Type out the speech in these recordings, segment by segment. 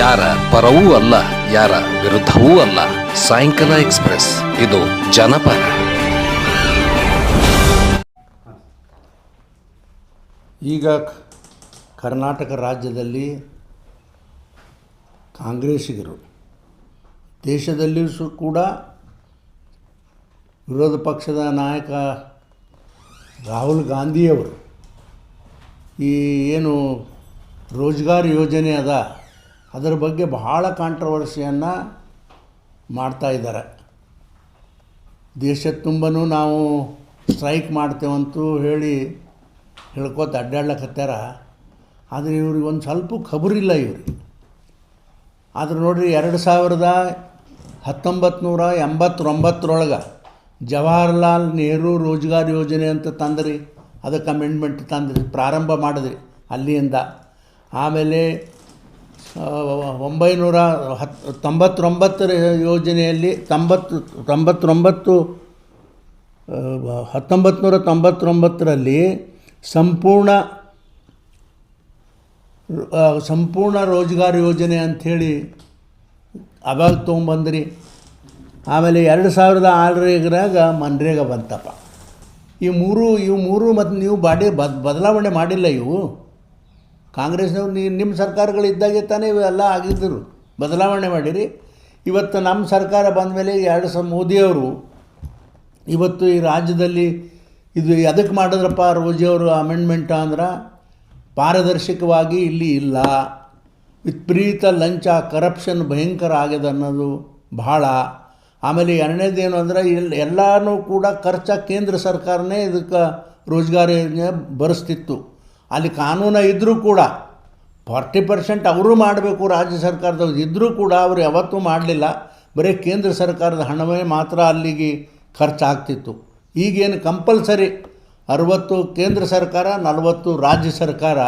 ಯಾರ ಪರವೂ ಅಲ್ಲ, ಯಾರ ವಿರುದ್ಧವೂ ಅಲ್ಲ. ಸಾಯಂಕಾಲ ಎಕ್ಸ್ಪ್ರೆಸ್, ಇದು ಜನಪರ. ಈಗ ಕರ್ನಾಟಕ ರಾಜ್ಯದಲ್ಲಿ ಕಾಂಗ್ರೆಸ್ಸಿಗರು, ದೇಶದಲ್ಲಿಯೂ ಕೂಡ ವಿರೋಧ ಪಕ್ಷದ ನಾಯಕ ರಾಹುಲ್ ಗಾಂಧಿಯವರು ಈ ಏನು ರೋಜ್ಗಾರ್ ಯೋಜನೆ ಅದ ಅದರ ಬಗ್ಗೆ ಬಹಳ ಕಾಂಟ್ರವರ್ಸಿಯನ್ನು ಮಾಡ್ತಾ ಇದ್ದಾರೆ. ದೇಶ ತುಂಬನೂ ನಾವು ಸ್ಟ್ರೈಕ್ ಮಾಡ್ತೇವಂತೂ ಹೇಳಿ ಹೇಳ್ಕೊತ ಅಡ್ಡಾಡ್ಲಕತ್ತಾರ ಆದರೆ ಇವ್ರಿಗೆ ಒಂದು ಸ್ವಲ್ಪ ಖಬರಿಲ್ಲ ಇವ್ರಿಗೆ. ಆದ್ರೆ ನೋಡಿರಿ ಎರಡು ಸಾವಿರದ ಹತ್ತೊಂಬತ್ತು ಎಂಬತ್ತೊಂಬತ್ತರೊಳಗೆ ಜವಾಹರ್ಲಾಲ್ ನೆಹರು ರೋಜ್ಗಾರ್ ಯೋಜನೆ ಅಂತ ತಂದ್ರಿ, ಅದಕ್ಕೆ ಅಮೆಂಡ್ಮೆಂಟ್ ತಂದ್ರಿ, ಪ್ರಾರಂಭ ಮಾಡಿದ್ರಿ ಅಲ್ಲಿಂದ. ಆಮೇಲೆ ಒಂಬೈನೂರ ಹತ್ತು ತೊಂಬತ್ತೊಂಬತ್ತರ ಯೋಜನೆಯಲ್ಲಿ ತೊಂಬತ್ತು, ತೊಂಬತ್ತೊಂಬತ್ತು ಹತ್ತೊಂಬತ್ತು ನೂರ ತೊಂಬತ್ತೊಂಬತ್ತರಲ್ಲಿ ಸಂಪೂರ್ಣ ಸಂಪೂರ್ಣ ರೋಜ್ಗಾರ್ ಯೋಜನೆ ಅಂಥೇಳಿ ಅವಾಗ ತೊಗೊಂಬಂದ್ರಿ. ಆಮೇಲೆ ಎರಡು ಸಾವಿರದ ಆರರಾಗ ಮನ್ರೇಗ ಬಂತಪ್ಪ. ಈ ಮೂರು ಇವು ಮೂರು ಮತ್ತು ನೀವು ಬಾಡಿ ಬದ್, ಬದಲಾವಣೆ ಮಾಡಿಲ್ಲ ಇವು. ಕಾಂಗ್ರೆಸ್ನವ್ರು ನೀ ನಿಮ್ಮ ಸರ್ಕಾರಗಳಿದ್ದಾಗೆ ತಾನೇ ಇವೆಲ್ಲ ಆಗಿದ್ದರು ಬದಲಾವಣೆ ಮಾಡಿರಿ. ಇವತ್ತು ನಮ್ಮ ಸರ್ಕಾರ ಬಂದ ಮೇಲೆ ಎರಡು ಸಾವಿರ ಮೋದಿಯವರು ಇವತ್ತು ಈ ರಾಜ್ಯದಲ್ಲಿ ಇದು ಎದಕ್ಕೆ ಮಾಡಿದ್ರಪ್ಪ ರೋಜಿಯವರು ಅಮೆಂಡ್ಮೆಂಟ್ ಅಂದ್ರೆ, ಪಾರದರ್ಶಕವಾಗಿ ಇಲ್ಲಿ ಇಲ್ಲ. ವಿಪರೀತ ಲಂಚ ಕರಪ್ಷನ್ ಭಯಂಕರ ಆಗಿದೆ ಅನ್ನೋದು ಬಹಳ ಆಮೇಲೆ ಎರಡನೇದೇನು ಅಂದರೆ ಇಲ್ಲಿ ಎಲ್ಲನೂ ಕೂಡ ಖರ್ಚ ಕೇಂದ್ರ ಸರ್ಕಾರನೇ ಇದಕ್ಕೆ ರೋಜ್ಗಾರ ಯೋಜನೆ ಭರಿಸ್ತಿತ್ತು ಅಲ್ಲಿ ಕಾನೂನು ಇದ್ದರೂ ಕೂಡ ಫಾರ್ಟಿ ಪರ್ಸೆಂಟ್ ಅವರು ಮಾಡಬೇಕು ರಾಜ್ಯ ಸರ್ಕಾರದವ್ರು ಇದ್ದರೂ ಕೂಡ ಅವರು ಯಾವತ್ತೂ ಮಾಡಲಿಲ್ಲ. ಬರೀ ಕೇಂದ್ರ ಸರ್ಕಾರದ ಹಣವೇ ಮಾತ್ರ ಅಲ್ಲಿಗೆ ಖರ್ಚಾಗ್ತಿತ್ತು. ಈಗೇನು ಕಂಪಲ್ಸರಿ ಅರವತ್ತು ಕೇಂದ್ರ ಸರ್ಕಾರ, ನಲವತ್ತು ರಾಜ್ಯ ಸರ್ಕಾರ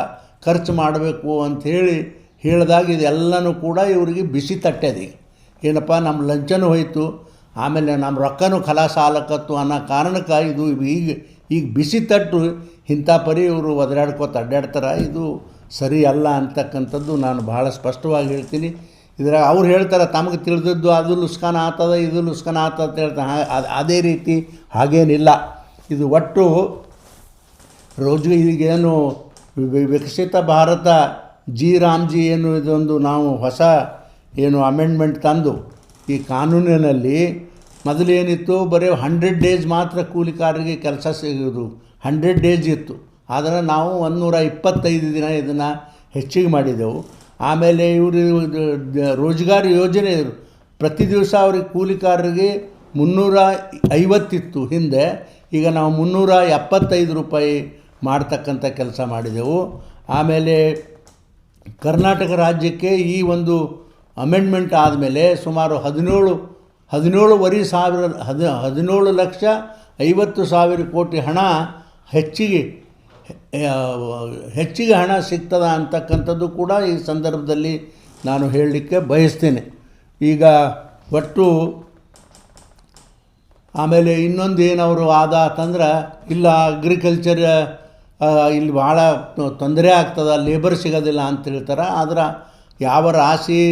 ಖರ್ಚು ಮಾಡಬೇಕು ಅಂಥೇಳಿ ಹೇಳಿದಾಗ ಇದೆಲ್ಲನೂ ಕೂಡ ಇವರಿಗೆ ಬಿಸಿ ತಟ್ಟೆದಿ. ಏನಪ್ಪ, ನಮ್ಮ ಲಂಚನೂ ಹೋಯಿತು. ಆಮೇಲೆ ನಮ್ಮ ರೊಕ್ಕನೂ ಖಲಾಸ ಆಲಕತ್ತು ಅನ್ನೋ ಕಾರಣಕ್ಕೆ ಇದು ಈಗ ಈಗ ಬಿಸಿ ತಟ್ಟು ಇಂಥ ಪರಿ ಇವರು ಒದರಾಡ್ಕೋತ ಅಡ್ಡಾಡ್ತಾರೆ, ಇದು ಸರಿ ಅಲ್ಲ ಅಂತಕ್ಕಂಥದ್ದು ನಾನು ಭಾಳ ಸ್ಪಷ್ಟವಾಗಿ ಹೇಳ್ತೀನಿ. ಇದ್ರಾಗ ಅವ್ರು ಹೇಳ್ತಾರೆ, ತಮಗೆ ತಿಳಿದದ್ದು ಅದು ಲುಸ್ಕಾನ ಆತದ, ಇದು ಲುಸ್ಕಾನ ಆತದ ಅಂತ ಹೇಳ್ತಾರೆ. ಅದೇ ರೀತಿ ಹಾಗೇನಿಲ್ಲ. ಇದು ಒಟ್ಟು ರೋಜು ಈಗೇನು ವಿಕಸಿತ ಭಾರತ, ಜಿ ರಾಮ್ಜಿ ಏನು ಇದೊಂದು ನಾವು ಹೊಸ ಏನು ಅಮೆಂಡ್ಮೆಂಟ್ ತಂದು ಈ ಕಾನೂನಿನಲ್ಲಿ ಮೊದಲೇನಿತ್ತು, ಬರೀ ಹಂಡ್ರೆಡ್ ಡೇಸ್ ಮಾತ್ರ ಕೂಲಿಕಾರರಿಗೆ ಕೆಲಸ ಸಿಗೋದು ಹಂಡ್ರೆಡ್ ಡೇಸ್ ಇತ್ತು. ಆದರೆ ನಾವು ಒಂದುನೂರ ಇಪ್ಪತ್ತೈದು ದಿನ ಇದನ್ನು ಹೆಚ್ಚಿಗೆ ಮಾಡಿದೆವು. ಆಮೇಲೆ ಇವರು ರೋಜ್ಗಾರ್ ಯೋಜನೆ ಪ್ರತಿ ದಿವಸ ಅವ್ರಿಗೆ ಕೂಲಿಕಾರರಿಗೆ ಮುನ್ನೂರ ಐವತ್ತಿತ್ತು ಹಿಂದೆ. ಈಗ ನಾವು ಮುನ್ನೂರ ಎಪ್ಪತ್ತೈದು ರೂಪಾಯಿ ಮಾಡ್ತಕ್ಕಂಥ ಕೆಲಸ ಮಾಡಿದೆವು. ಆಮೇಲೆ ಕರ್ನಾಟಕ ರಾಜ್ಯಕ್ಕೆ ಈ ಒಂದು ಅಮೆಂಡ್ಮೆಂಟ್ ಆದಮೇಲೆ ಸುಮಾರು ಹದಿನೇಳು ಹದಿನೇಳುವರೆ ಸಾವಿರ, ಹದ, ಹದಿನೇಳು ಲಕ್ಷ ಐವತ್ತು ಸಾವಿರ ಕೋಟಿ ಹಣ ಹೆಚ್ಚಿಗೆ ಹೆಚ್ಚಿಗೆ ಹಣ ಸಿಗ್ತದ ಅಂತಕ್ಕಂಥದ್ದು ಕೂಡ ಈ ಸಂದರ್ಭದಲ್ಲಿ ನಾನು ಹೇಳಲಿಕ್ಕೆ ಬಯಸ್ತೇನೆ. ಈಗ ಒಟ್ಟು ಆಮೇಲೆ ಇನ್ನೊಂದು ಏನವರು ಆದ ಅಂತಂದ್ರೆ, ಇಲ್ಲ ಅಗ್ರಿಕಲ್ಚರ್ ಇಲ್ಲಿ ಭಾಳ ತೊಂದರೆ ಆಗ್ತದ ಲೇಬರ್ ಸಿಗೋದಿಲ್ಲ ಅಂತ ಹೇಳ್ತಾರೆ. ಆದ್ರೆ ಯಾವ ರಾಶಿ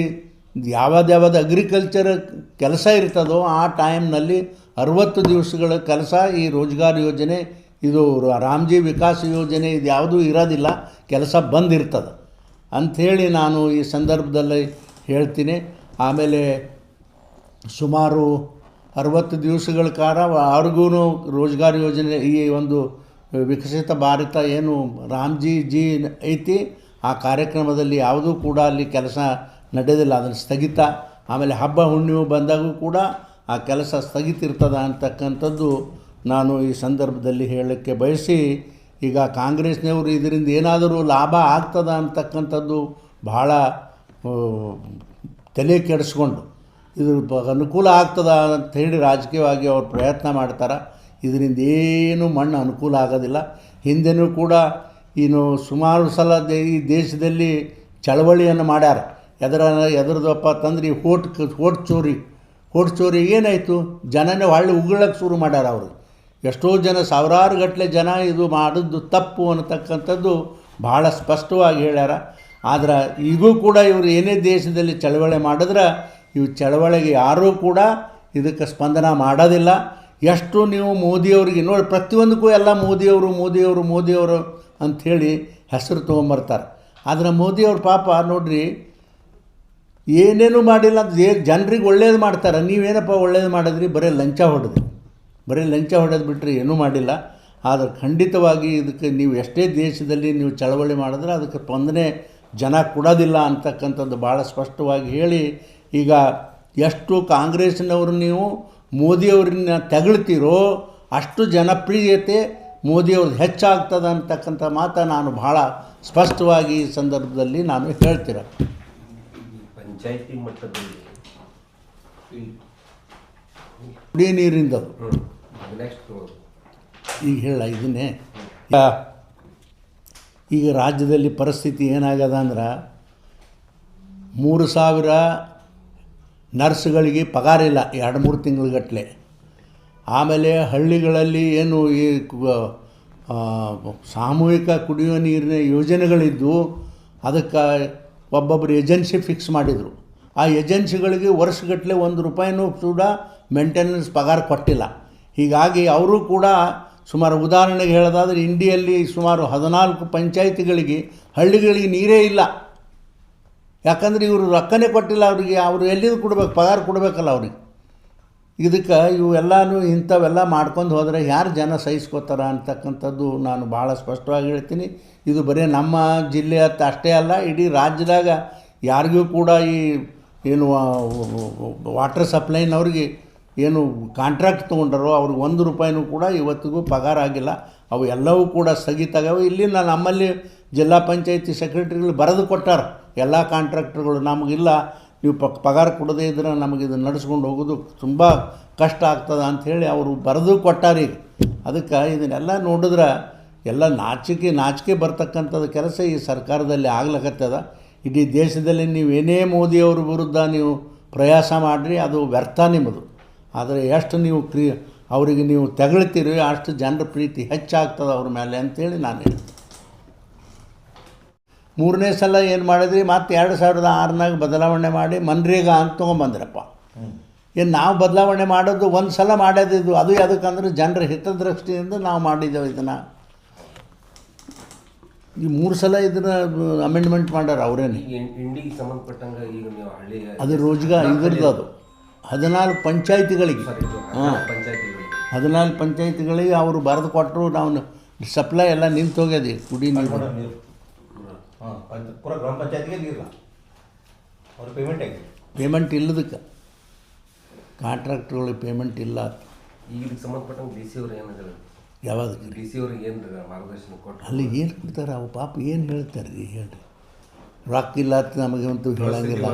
ಯಾವ್ದು ಅಗ್ರಿಕಲ್ಚರ್ ಕೆಲಸ ಇರ್ತದೋ ಆ ಟೈಮ್ನಲ್ಲಿ ಅರುವತ್ತು ದಿವಸಗಳ ಕೆಲಸ ಈ ರೋಜ್ಗಾರ್ ಯೋಜನೆ, ಇದು ರಾಮ್ಜಿ ವಿಕಾಸ್ ಯೋಜನೆ ಇದು ಯಾವುದೂ ಇರೋದಿಲ್ಲ, ಕೆಲಸ ಬಂದಿರ್ತದೆ. ಅಂಥೇಳಿ ನಾನು ಈ ಸಂದರ್ಭದಲ್ಲಿ ಹೇಳ್ತೀನಿ. ಆಮೇಲೆ ಸುಮಾರು ಅರವತ್ತು ದಿವಸಗಳ ಕಾಲ ಅವ್ರಿಗೂ ರೋಜ್ಗಾರ್ ಯೋಜನೆ ಈ ಒಂದು ವಿಕಸಿತ ಭಾರತ ಏನು ರಾಮ್ಜಿ ಜಿ ಐತಿ, ಆ ಕಾರ್ಯಕ್ರಮದಲ್ಲಿ ಯಾವುದೂ ಕೂಡ ಅಲ್ಲಿ ಕೆಲಸ ನಡೆಯೋದಿಲ್ಲ ಅದನ್ನು ಸ್ಥಗಿತ. ಆಮೇಲೆ ಹಬ್ಬ ಹುಣ್ಣಿಮೆ ಬಂದಾಗೂ ಕೂಡ ಆ ಕೆಲಸ ಸ್ಥಗಿತ ಇರ್ತದ ಅಂತಕ್ಕಂಥದ್ದು ನಾನು ಈ ಸಂದರ್ಭದಲ್ಲಿ ಹೇಳಕ್ಕೆ ಬಯಸಿ, ಈಗ ಕಾಂಗ್ರೆಸ್ನವರು ಇದರಿಂದ ಏನಾದರೂ ಲಾಭ ಆಗ್ತದ ಅಂತಕ್ಕಂಥದ್ದು ಬಹಳ ತಲೆ ಕೆಡಿಸ್ಕೊಂಡು ಇದ್ರ ಅನುಕೂಲ ಆಗ್ತದ ಅಂತ ಹೇಳಿ ರಾಜಕೀಯವಾಗಿ ಅವ್ರು ಪ್ರಯತ್ನ ಮಾಡ್ತಾರೆ. ಇದರಿಂದ ಏನು ಮಣ್ಣು ಅನುಕೂಲ ಆಗೋದಿಲ್ಲ. ಹಿಂದೆನೂ ಕೂಡ, ಇನ್ನು ಸುಮಾರು ಸಲ ಈ ದೇಶದಲ್ಲಿ ಚಳವಳಿಯನ್ನು ಮಾಡ್ಯಾರ. ಎದರ ಎದ್ರದಪ್ಪ ತಂದ್ರೆ ಈ ಹೋಟ್ ಹೋಟ್ ಚೋರಿ. ಹೋಟ್ ಚೋರಿ ಏನಾಯಿತು? ಜನನೇ ಹೊಳ್ಳಿ ಉಗುಳಕ್ಕೆ ಶುರು ಮಾಡ್ಯಾರ ಅವರು. ಎಷ್ಟೋ ಜನ, ಸಾವಿರಾರು ಗಟ್ಟಲೆ ಜನ ಇದು ಮಾಡಿದ್ದು ತಪ್ಪು ಅನ್ನತಕ್ಕಂಥದ್ದು ಭಾಳ ಸ್ಪಷ್ಟವಾಗಿ ಹೇಳ್ಯಾರ. ಆದ್ರೆ ಈಗೂ ಕೂಡ ಇವರು ಏನೇ ದೇಶದಲ್ಲಿ ಚಳವಳಿ ಮಾಡಿದ್ರೆ, ಇವು ಚಳವಳಿಗೆ ಯಾರೂ ಕೂಡ ಇದಕ್ಕೆ ಸ್ಪಂದನ ಮಾಡೋದಿಲ್ಲ. ಎಷ್ಟು ನೀವು ಮೋದಿಯವ್ರಿಗೆ ನೋಡಿ, ಪ್ರತಿಯೊಂದಕ್ಕೂ ಎಲ್ಲ ಮೋದಿಯವರು ಮೋದಿಯವರು ಮೋದಿಯವರು ಅಂಥೇಳಿ ಹೆಸರು ತೊಗೊಂಬರ್ತಾರೆ. ಆದರೆ ಮೋದಿಯವ್ರ ಪಾಪ ನೋಡ್ರಿ ಏನೇನು ಮಾಡಿಲ್ಲ ದೇ ಜನರಿಗೆ ಒಳ್ಳೇದು ಮಾಡ್ತಾರೆ. ನೀವೇನಪ್ಪ ಒಳ್ಳೇದು ಮಾಡಿದ್ರಿ? ಬರೀ ಲಂಚ ಹೊಡೆದ್ರಿ. ಬರೀ ಲಂಚ ಹೊಡೆದು ಬಿಟ್ಟರೆ ಏನೂ ಮಾಡಿಲ್ಲ. ಆದರೆ ಖಂಡಿತವಾಗಿ ಇದಕ್ಕೆ ನೀವು ಎಷ್ಟೇ ದೇಶದಲ್ಲಿ ನೀವು ಚಳವಳಿ ಮಾಡಿದ್ರೆ ಅದಕ್ಕೆ ಸ್ಪಂದನೆ ಜನ ಕೊಡೋದಿಲ್ಲ ಅಂತಕ್ಕಂಥದ್ದು ಭಾಳ ಸ್ಪಷ್ಟವಾಗಿ ಹೇಳಿ ಈಗ ಎಷ್ಟು ಕಾಂಗ್ರೆಸ್ನವರು ನೀವು ಮೋದಿಯವ್ರನ್ನ ತೆಗಳ್ತೀರೋ ಅಷ್ಟು ಜನಪ್ರಿಯತೆ ಮೋದಿಯವ್ರದ್ದು ಹೆಚ್ಚಾಗ್ತದೆ ಅಂತಕ್ಕಂಥ ಮಾತು ನಾನು ಭಾಳ ಸ್ಪಷ್ಟವಾಗಿ ಈ ಸಂದರ್ಭದಲ್ಲಿ ನಾನು ಹೇಳ್ತೀರ ಪಂಚಾಯತಿ ಮಟ್ಟದಲ್ಲಿ. ಕುಡಿಯ ನೀರಿಂದ. ನೆಕ್ಸ್ಟ್ ಈಗ ಹೇಳ ಇದನ್ನೇ. ಈಗ ಈಗ ರಾಜ್ಯದಲ್ಲಿ ಪರಿಸ್ಥಿತಿ ಏನಾಗ್ಯದ ಅಂದ್ರೆ ಮೂರು ಸಾವಿರ ನರ್ಸ್ಗಳಿಗೆ ಪಗಾರ ಇಲ್ಲ ಎರಡು ಮೂರು ತಿಂಗಳಗಟ್ಟಲೆ ಆಮೇಲೆ ಹಳ್ಳಿಗಳಲ್ಲಿ ಏನು ಈ ಸಾಮೂಹಿಕ ಕುಡಿಯುವ ನೀರಿನ ಯೋಜನೆಗಳಿದ್ದು ಅದಕ್ಕೆ ಒಬ್ಬೊಬ್ಬರು ಏಜೆನ್ಸಿ ಫಿಕ್ಸ್ ಮಾಡಿದರು. ಆ ಏಜೆನ್ಸಿಗಳಿಗೆ ವರ್ಷಗಟ್ಟಲೆ ಒಂದು ರೂಪಾಯಿನೂ ಕೂಡ ಮೇಂಟೆನೆನ್ಸ್ ಪಗಾರ ಕೊಟ್ಟಿಲ್ಲ. ಹೀಗಾಗಿ ಅವರು ಕೂಡ ಸುಮಾರು ಉದಾಹರಣೆಗೆ ಹೇಳೋದಾದರೆ ಇಂಡಿಯಲ್ಲಿ ಸುಮಾರು ಹದಿನಾಲ್ಕು ಪಂಚಾಯಿತಿಗಳಿಗೆ ಹಳ್ಳಿಗಳಿಗೆ ನೀರೇ ಇಲ್ಲ. ಯಾಕಂದರೆ ಇವರು ರೊಕ್ಕನೇ ಕೊಟ್ಟಿಲ್ಲ ಅವರಿಗೆ, ಅವರು ಎಲ್ಲಿದು ಕೊಡ್ಬೇಕು, ಪಗಾರ ಕೊಡಬೇಕಲ್ಲ ಅವ್ರಿಗೆ. ಇದಕ್ಕೆ ಇವೆಲ್ಲನೂ ಇಂಥವೆಲ್ಲ ಮಾಡ್ಕೊಂಡು ಹೋದರೆ ಯಾರು ಜನ ಸಹಿಸ್ಕೋತಾರ ಅಂತಕ್ಕಂಥದ್ದು ನಾನು ಭಾಳ ಸ್ಪಷ್ಟವಾಗಿ ಹೇಳ್ತೀನಿ. ಇದು ಬರೀ ನಮ್ಮ ಜಿಲ್ಲೆ ಅಷ್ಟೇ ಅಲ್ಲ, ಇಡೀ ರಾಜ್ಯದಾಗ ಯಾರಿಗೂ ಕೂಡ ಈ ಏನು ವಾಟರ್ ಸಪ್ಲೈನವ್ರಿಗೆ ಏನು ಕಾಂಟ್ರಾಕ್ಟ್ ತೊಗೊಂಡರು ಅವ್ರಿಗೆ ಒಂದು ರೂಪಾಯಿನೂ ಕೂಡ ಇವತ್ತಿಗೂ ಪಗಾರ ಆಗಿಲ್ಲ. ಅವು ಎಲ್ಲವೂ ಕೂಡ ಸ್ಥಗಿತಾಗವು ಇಲ್ಲಿ ನಾನು ನಮ್ಮಲ್ಲಿ ಜಿಲ್ಲಾ ಪಂಚಾಯತಿ ಸೆಕ್ರೆಟರಿಗಳು ಬರೆದು ಕೊಟ್ಟಾರ, ಎಲ್ಲ ಕಾಂಟ್ರಾಕ್ಟರ್ಗಳು ನಮಗಿಲ್ಲ. ನೀವು ಪಕ್ ಪಗಾರ ಕೊಡದೇ ಇದ್ರೆ ನಮಗೆ ಇದನ್ನು ನಡೆಸ್ಕೊಂಡು ಹೋಗೋದು ತುಂಬ ಕಷ್ಟ ಆಗ್ತದೆ ಅಂಥೇಳಿ ಅವರು ಬರೆದು ಕೊಟ್ಟಾರೀಗ ಅದಕ್ಕೆ ಇದನ್ನೆಲ್ಲ ನೋಡಿದ್ರೆ ಎಲ್ಲ ನಾಚಿಕೆ ನಾಚಿಕೆ ಬರ್ತಕ್ಕಂಥದ್ದು ಕೆಲಸ ಈ ಸರ್ಕಾರದಲ್ಲಿ ಆಗ್ಲಕತ್ತದ. ಇಡೀ ದೇಶದಲ್ಲಿ ನೀವು ಏನೇ ಮೋದಿಯವ್ರ ವಿರುದ್ಧ ನೀವು ಪ್ರಯಾಸ ಮಾಡಿರಿ, ಅದು ವ್ಯರ್ಥ ನಿಮ್ಮದು. ಆದರೆ ಎಷ್ಟು ನೀವು ಕ್ರಿ ಅವರಿಗೆ ನೀವು ತೆಗಳ್ತೀರಿ ಅಷ್ಟು ಜನರ ಪ್ರೀತಿ ಹೆಚ್ಚಾಗ್ತದೆ ಅವ್ರ ಮೇಲೆ ಅಂತೇಳಿ ನಾನು ಹೇಳ್ತೀನಿ. ಮೂರನೇ ಸಲ ಏನು ಮಾಡಿದ್ರಿ? ಮತ್ತೆ ಎರಡು ಸಾವಿರದ ಆರನಾಗ ಬದಲಾವಣೆ ಮಾಡಿ ಮನ್ರೇಗಾ ಅಂತ ತೊಗೊಂಬಂದ್ರಪ್ಪ. ಏನು ನಾವು ಬದಲಾವಣೆ ಮಾಡೋದು ಒಂದು ಸಲ ಮಾಡೋದಿದ್ದು ಅದು ಯಾವುದಕ್ಕಂದ್ರೆ ಜನರ ಹಿತದೃಷ್ಟಿಯಿಂದ ನಾವು ಮಾಡಿದ್ದೇವೆ ಇದನ್ನು. ಈ ಮೂರು ಸಲ ಇದನ್ನ ಅಮೆಂಡ್ಮೆಂಟ್ ಮಾಡ್ಯಾರ ಅವರೇನೆ. ಈಗ ಇಂಡಿಗೆ ಸಂಬಂಧಪಟ್ಟಂಗ ಈಗ ನೀವು ಹಳ್ಳಿ ಅದು ರೋಜ್ಗಾರ್ ಇದ್ರದ್ದು ಅದು. ಹದಿನಾಲ್ಕು ಪಂಚಾಯಿತಿಗಳಿಗೆ. ಹಾಂ. ಪಂಚಾಯತಿಗಳಿಗೆ. ಹದಿನಾಲ್ಕು ಪಂಚಾಯಿತಿಗಳಿಗೆ ಅವರು ಬರೆದು ಕೊಟ್ಟರು ನಾವು ಸಪ್ಲೈ ಎಲ್ಲ ನಿಂತು ಹೋಗ್ಯದಿ ಕುಡಿ ನೀರು. ಹಾಂ ಪಂಚ ಪೂರ ಗ್ರಾಮ ಪಂಚಾಯತ್ಗೆ ನೀರಿಲ್ಲ ಅವ್ರ ಪೇಮೆಂಟ್ ಆಗಿದೆ ಪೇಮೆಂಟ್ ಇಲ್ಲದಕ್ಕೆ. ಕಾಂಟ್ರಾಕ್ಟ್ಗಳಿಗೆ ಪೇಮೆಂಟ್ ಇಲ್ಲ. ಈಗ ಇದಕ್ಕೆ ಸಂಬಂಧಪಟ್ಟಂಗೆ ಡಿ ಸಿ ಅವ್ರು ಏನಾದ್ರು ಯಾವಾಗ ಡಿ ಸಿ ಅವ್ರಿಗೆ ಏನು ಮಾರ್ಗದರ್ಶನ ಕೊಟ್ಟು ಅಲ್ಲಿ ಏನು ಕೊಡ್ತಾರೆ? ಅವು ಪಾಪ ಏನು ಹೇಳ್ತಾರೆ? ರೀ ಹೇಳ್ರಿ. ರೊಕ್ಕ ಇಲ್ಲ ಅಂತ ನಮಗೆ ಅಂತೂ ಹೇಳಂಗಿಲ್ಲ.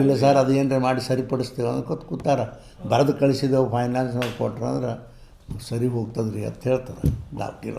ಇಲ್ಲ ಸರ್ ಅದು ಏನರ ಮಾಡಿ ಸರಿಪಡಿಸ್ತೇವೆ ಅಂದ್ಕೊತ್ ಕೂತಾರ. ಬರೆದು ಕಳಿಸಿದೆವು ಫೈನಾನ್ಸ್ನವ್ರು ಕೊಟ್ರು ಅಂದ್ರೆ ಸರಿ ಹೋಗ್ತದ್ರಿ ಅಂತ ಹೇಳ್ತಾರೆ. ಡಾಕ್ಟಿರ